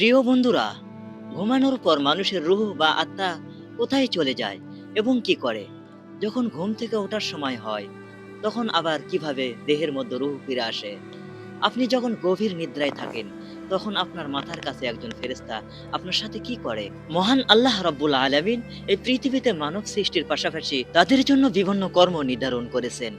প্রিয় বন্ধুরা, ঘুমানোর পর মানুষের রুহ বা আত্মা কোথায় চলে যায় এবং কি করে? যখন ঘুম থেকে ওঠার সময় হয়, তখন আবার কীভাবে দেহের মধ্যে রুহ ফিরে আসে? আপনি যখন গভীর নিদ্রায় থাকেন, তখন আপনার মাথার কাছে একজন ফেরেস্তা আপনার সাথে কি করে? মহান আল্লাহ রাব্বুল আলামিন এই পৃথিবীতে মানব সৃষ্টির পাশাপাশি তাদের জন্য বিভিন্ন কর্ম নির্ধারণ করেছেন।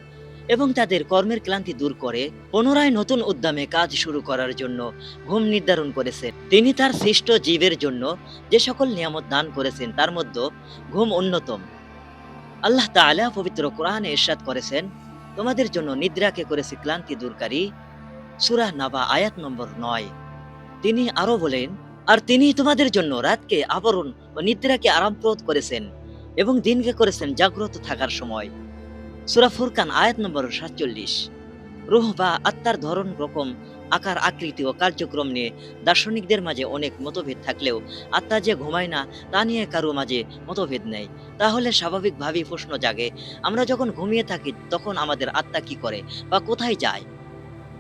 এবং তাদের কর্মের ক্লান্তি দূর করে, পুনরায় নতুন উদ্যমে কাজ শুরু করার জন্য ঘুম নির্ধারণ করেছেন। তিনি তার সৃষ্ট জীবের জন্য যে সকল নিয়ামত দান করেছেন, তার মধ্যে ঘুম অন্যতম। আল্লাহ তাআলা পবিত্র কোরআনে ইরশাদ করেছেন, তোমাদের জন্য নিদ্রাকে করেছে ক্লান্তি দূরকারী। সূরা নাবা আয়াত নম্বর নয়। তিনি আরও বলেন, আর তিনি তোমাদের জন্য রাতকে আবরণ ও নিদ্রাকে আরামপ্রদ করেছেন এবং দিনকে করেছেন জাগ্রত থাকার সময়। সূরা ফুরকান, আয়াত নম্বর সাতচল্লিশ। রুহ বা আত্মার ধরন, রকম, আকার, আকৃতি ও কার্যক্রম নিয়ে দার্শনিকদের মাঝে অনেক মতভেদ থাকলেও আত্মা যে ঘুমায় না, তা নিয়ে কারও মাঝে মতভেদ নেই। তাহলে স্বাভাবিকভাবেই প্রশ্ন জাগে, আমরা যখন ঘুমিয়ে থাকি, তখন আমাদের আত্মা কি করে বা কোথায় যায়?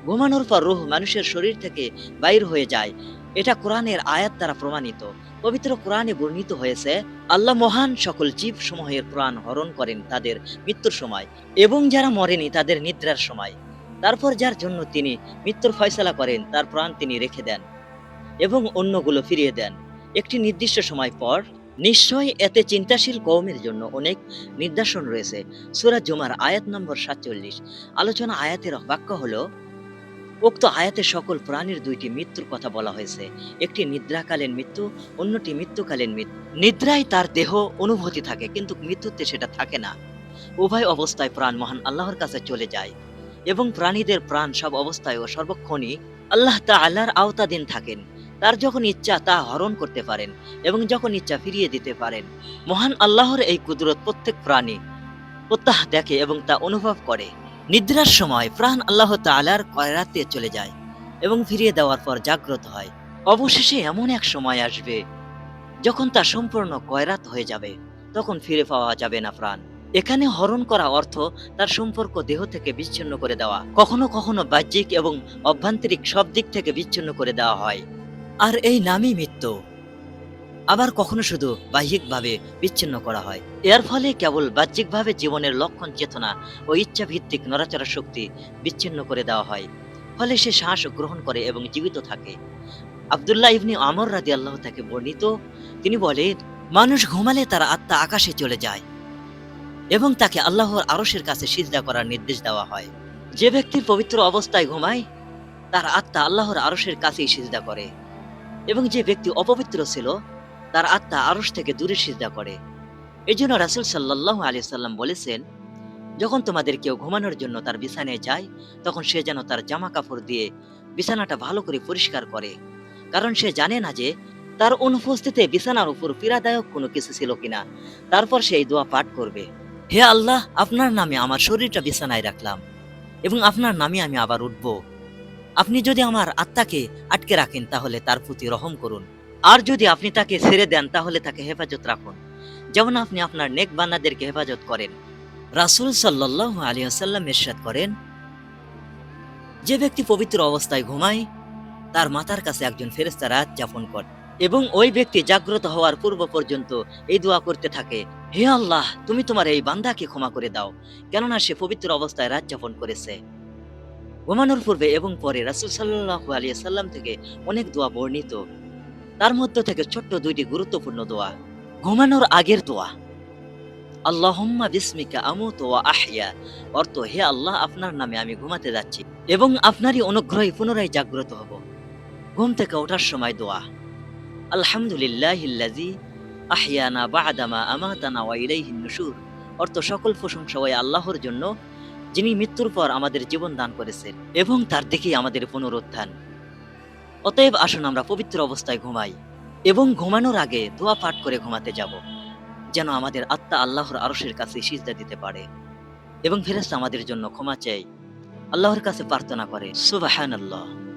ঘুমানোর পর রুহ মানুষের শরীর থেকে বাইর হয়ে যায় এটা কোরআনের আয়াত দ্বারা প্রমাণিত। পবিত্র কোরআনে বর্ণিত হয়েছে, আল্লাহ মহান সকল জীব সমূহের প্রাণ হরণ করেন তাদের মৃত্যুর সময় এবং যারা মরেনি তাদের নিদ্রার সময়। তারপর যার জন্য তিনি মৃত্যুর ফয়সালা করেন, তার প্রাণ তিনি রেখে দেন এবং অন্যগুলো ফিরিয়ে দেন। একটি নির্দিষ্ট সময় পর নিশ্চয় এতে চিন্তাশীল কৌমের জন্য অনেক নির্দেশন রয়েছে। সুরা জুমার আয়াত নম্বর সাতচল্লিশ। আলোচনা আয়াতের বাক্য হলো উক্ত আয়াতে সকল প্রাণীর দুইটি মৃত্যুর কথা বলা হয়েছে। একটি নিদ্রাকালীন মৃত্যু, অন্যটি মৃত্যুকালীন মৃত্যু। নিদ্রায় তার দেহ অনুভূতি থাকে, কিন্তু মৃত্যুতে সেটা থাকে না। উভয় অবস্থায় প্রাণ মহান আল্লাহর কাছে চলে যায় এবং প্রাণীদের প্রাণ সব অবস্থায় ও সর্বক্ষণই আল্লাহ তা আল্লাহর আওতাধীন থাকেন। তার যখন ইচ্ছা তা হরণ করতে পারেন এবং যখন ইচ্ছা ফিরিয়ে দিতে পারেন, মহান আল্লাহর এই কুদরত প্রত্যেক প্রাণী প্রত্যাহ দেখে এবং তা অনুভব করে। নিদ্রার সময় প্রাণ আল্লাহ তালার কয়রাতে চলে যায় এবং ফিরিয়ে দেওয়ার পর জাগ্রত হয়। অবশেষে এমন এক সময় আসবে যখন তা সম্পূর্ণ কয়রাত হয়ে যাবে, তখন ফিরে পাওয়া যাবে না প্রাণ। এখানে হরণ করা অর্থ তার সম্পর্ক দেহ থেকে বিচ্ছিন্ন করে দেওয়া। কখনো কখনো বাহ্যিক এবং অভ্যন্তরিক সব দিক থেকে বিচ্ছিন্ন করে দেওয়া হয়। আর এই নামই মৃত্যু। আবার কখনো শুধু বাহ্যিকভাবে বিচ্ছিন্ন করা হয়। এর ফলে কেবল বাহ্যিকভাবে জীবনের লক্ষণ চেতনা ও ইচ্ছা ভিত্তিক নড়াচড়া শক্তি বিচ্ছিন্ন করে দেওয়া হয়, ফলে সে শ্বাস গ্রহণ করে এবং জীবিত থাকে। আবদুল্লাহ ইবনি আমর রাদি আল্লাহ তাকে বর্ণিত, তিনি বলেন, মানুষ ঘুমালে তার আত্মা আকাশে চলে যায় এবং তাকে আল্লাহর আরশের কাছে সিজদা করার নির্দেশ দেওয়া হয়। যে ব্যক্তির পবিত্র অবস্থায় ঘুমায়, তার আত্মা আল্লাহর আরশের কাছেই সিজদা করে এবং যে ব্যক্তি অপবিত্র ছিল তার আত্মা আরশ থেকে দূরে সিজদা করে। এই জন্য রাসুল সাল্লাহ আলি সাল্লাম বলেছেন, যখন তোমাদের কেউ ঘুমানোর জন্য তার বিছানায় যায়, তখন সে যেন তার জামা কাপড় দিয়ে বিছানাটা ভালো করে পরিষ্কার করে। কারণ সে জানে না যে তার অনুপস্থিতিতে বিছানার উপর পীড়াদায়ক কোনো কিছু ছিল কিনা। তারপর সে এই দোয়া পাঠ করবে, হে আল্লাহ, আপনার নামে আমার শরীরটা বিছানায় রাখলাম এবং আপনার নামে আমি আবার উঠব। আপনি যদি আমার আত্মাকে আটকে রাখেন, তাহলে তার প্রতি রহম করুন। আর যদি আপনি তাকে ছেড়ে দেন, তাহলে তাকে হেফাজত রাখুন। যেমন আপনি আপনার নেক বান্দাদেরকে হেফাজত করেন। রাসুল সাল্লাহ আলী আসাল্লাম এরশাদ করেন, যে ব্যক্তি পবিত্র অবস্থায় ঘুমায়, তার মাথার কাছে একজন ফেরেস্তা রাত যাপন করে এবং ওই ব্যক্তি জাগ্রত হওয়ার পূর্ব পর্যন্ত এই দোয়া করতে থাকে, হে আল্লাহ, তুমি তোমার এই বান্দাকে ক্ষমা করে দাও, কেননা সে পবিত্র অবস্থায় রাত যাপন করেছে। ঘুমানোর পূর্বে এবং পরে রাসুল সাল্লাহ আলিয়া সাল্লাম থেকে অনেক দোয়া বর্ণিত। তার মধ্যে থেকে ছোট্ট দুইটি গুরুত্বপূর্ণ দোয়া। ঘুমানোর আগের দোয়া। আল্লাহম্মা বিস্মিকা আমুত ওয়া আহিয়া অর্থ, হে আল্লাহ, আপনার নামে আমি ঘুমাতে যাচ্ছি এবং আপনারই অনুগ্রহে পুনরায় জাগ্রত হব। ঘুম থেকে ওঠার সময় দোয়া। আলহামদুলিল্লাহিল্লাজি আহিয়ানা বাদামা আমাতানা ওয়া ইলাইহিন নুশুর। অর্থ, সকল প্রশংসা ওই আল্লাহর জন্য যিনি মৃত্যুর পর আমাদের জীবন দান করেছেন এবং তার দিকেই আমাদের পুনরুত্থান। অতএব আসুন আমরা পবিত্র অবস্থায় ঘুমাই এবং ঘুমানোর আগে দোয়া পাঠ করে ঘুমাতে যাব, যেন আমাদের আত্মা আল্লাহর আরসের কাছে সিজদা দিতে পারে এবং ফেরেস্তা আমাদের জন্য ক্ষমা চাই আল্লাহর কাছে প্রার্থনা করে সুবাহান আল্লাহ